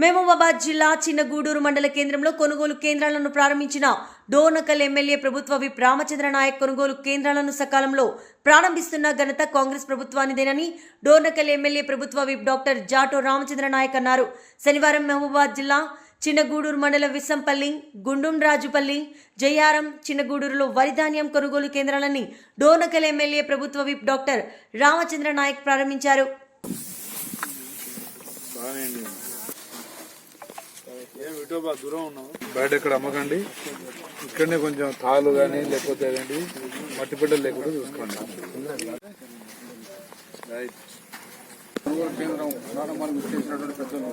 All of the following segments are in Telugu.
మహబూబాబాద్ జిల్లా చిన్నగూడూరు మండల కేంద్రంలో కొనుగోలు కేంద్రాలను ప్రారంభించిన డోర్నకల్ ఎమ్మెల్యే ప్రభుత్వ విప్ రామచంద్ర నాయక్ కొనుగోలు కేంద్రాలను సకాలంలో ప్రారంభిస్తున్న ఘనత కాంగ్రెస్ ప్రభుత్వానిదేనని డోర్నకల్ ఎమ్మెల్యే ప్రభుత్వ విప్ డాక్టర్ జాటో రామచంద్ర నాయక్ అన్నారు. శనివారం మహబూబాబాద్ జిల్లా చిన్నగూడూరు మండలం విస్సంపల్లి గుండుంరాజుపల్లి జయారం చిన్నగూడూరులో వరిధాన్యం కొనుగోలు కేంద్రాలని డోర్నకల్ ఎమ్మెల్యే ప్రభుత్వ విప్ డాక్టర్ రామచంద్ర నాయక్ ప్రారంభించారు. దూరం ఉన్నావు? బయట ఎక్కడ అమ్మకండి. ఇక్కడనే కొంచెం తాళ్ళు కానీ లేకపోతే ఏంటి మట్టి బిడ్డలు లేకుండా చూసుకోండి. కేంద్రం ప్రారంభానికి చేసినటువంటి పెద్దలు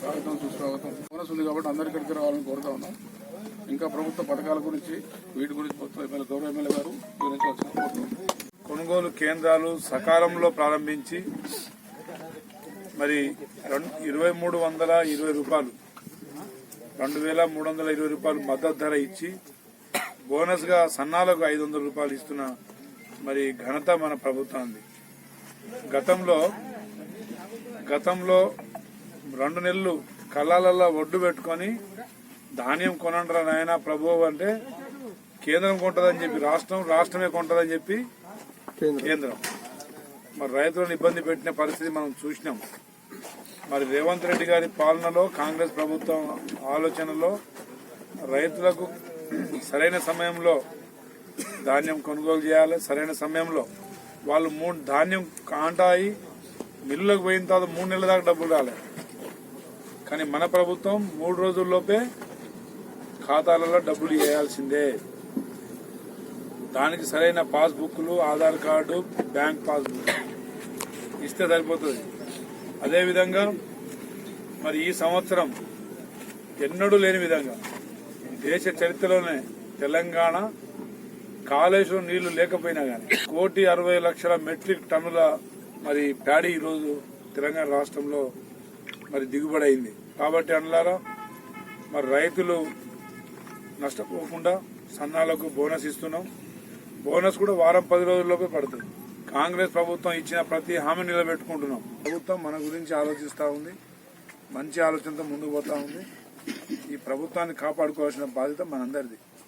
స్వాగతం సుస్వాగతం బోనస్ ఉంది కాబట్టి అందరి ఇక్కడికి రావాలని కోరుతా ఉన్నాం. ఇంకా ప్రభుత్వ పథకాల గురించి వీటి గురించి మొత్తం ఎమ్మెల్యే గౌరవ ఎమ్మెల్యే గారు కొనుగోలు కేంద్రాలు సకాలంలో ప్రారంభించి మరి ఇరవై మూడు వందల ఇరవై రూపాయలు. రెండు వేల మూడు వందల ఇరవై రూపాయలు మద్దతు ధర ఇచ్చి బోనస్గా సన్నాలకు ఐదు వందల రూపాయలు ఇస్తున్న మరి ఘనత మన ప్రభుత్వానికి గతంలో గతంలో రెండు నెలలు కళ్ళాలలో ఒడ్డు పెట్టుకొని ధాన్యం కొనండ్రా నాయన ప్రభు అంటే కేంద్రం కొంటదని చెప్పి రాష్ట్రం రాష్ట్రమే కొంటదని చెప్పి కేంద్రం. మరి రైతులను ఇబ్బంది పెట్టిన పరిస్థితి మనం చూసినాం. మరి రేవంత్ రెడ్డి గారి పాలనలో కాంగ్రెస్ ప్రభుత్వం ఆలోచనలో రైతులకు సరైన సమయంలో ధాన్యం కొనుగోలు చేయాలి. సరైన సమయంలో వాళ్ళు మూడు ధాన్యం కాంటాయి మిల్లులకు పోయిన తర్వాత మూడు నెలల దాకా డబ్బులు రాలే. కానీ మన ప్రభుత్వం మూడు రోజుల్లోపే ఖాతాలలో డబ్బులు వేయాల్సిందే దానికి సరైన పాస్బుక్లు ఆధార్ కార్డు బ్యాంక్ పాస్బుక్. ఇస్తే సరిపోతుంది. అదేవిధంగా మరి ఈ సంవత్సరం ఎన్నడూ లేని విధంగా దేశ చరిత్రలోనే తెలంగాణ కాళేశ్వరం నీళ్ళు లేకపోయినా కానీ కోటి అరవై లక్షల మెట్రిక్ టన్నుల మరి ప్యాడీ ఈరోజు తెలంగాణ రాష్ట్రంలో మరి దిగుబడి అయింది కాబట్టి అన్నారా మరి రైతులు నష్టపోకుండా సన్నాలకు బోనస్ ఇస్తున్నాం. బోనస్ కూడా వారం పది రోజుల్లోపే పడుతుంది. కాంగ్రెస్ ప్రభుత్వం ఇచ్చిన ప్రతి హామీ నిలబెట్టుకుంటున్నాం. ప్రభుత్వం మన గురించి ఆలోచిస్తూ ఉంది. మంచి ఆలోచనతో ముందుకు పోతా ఉంది. ఈ ప్రభుత్వాన్ని కాపాడుకోవాల్సిన బాధ్యత మనందరిది.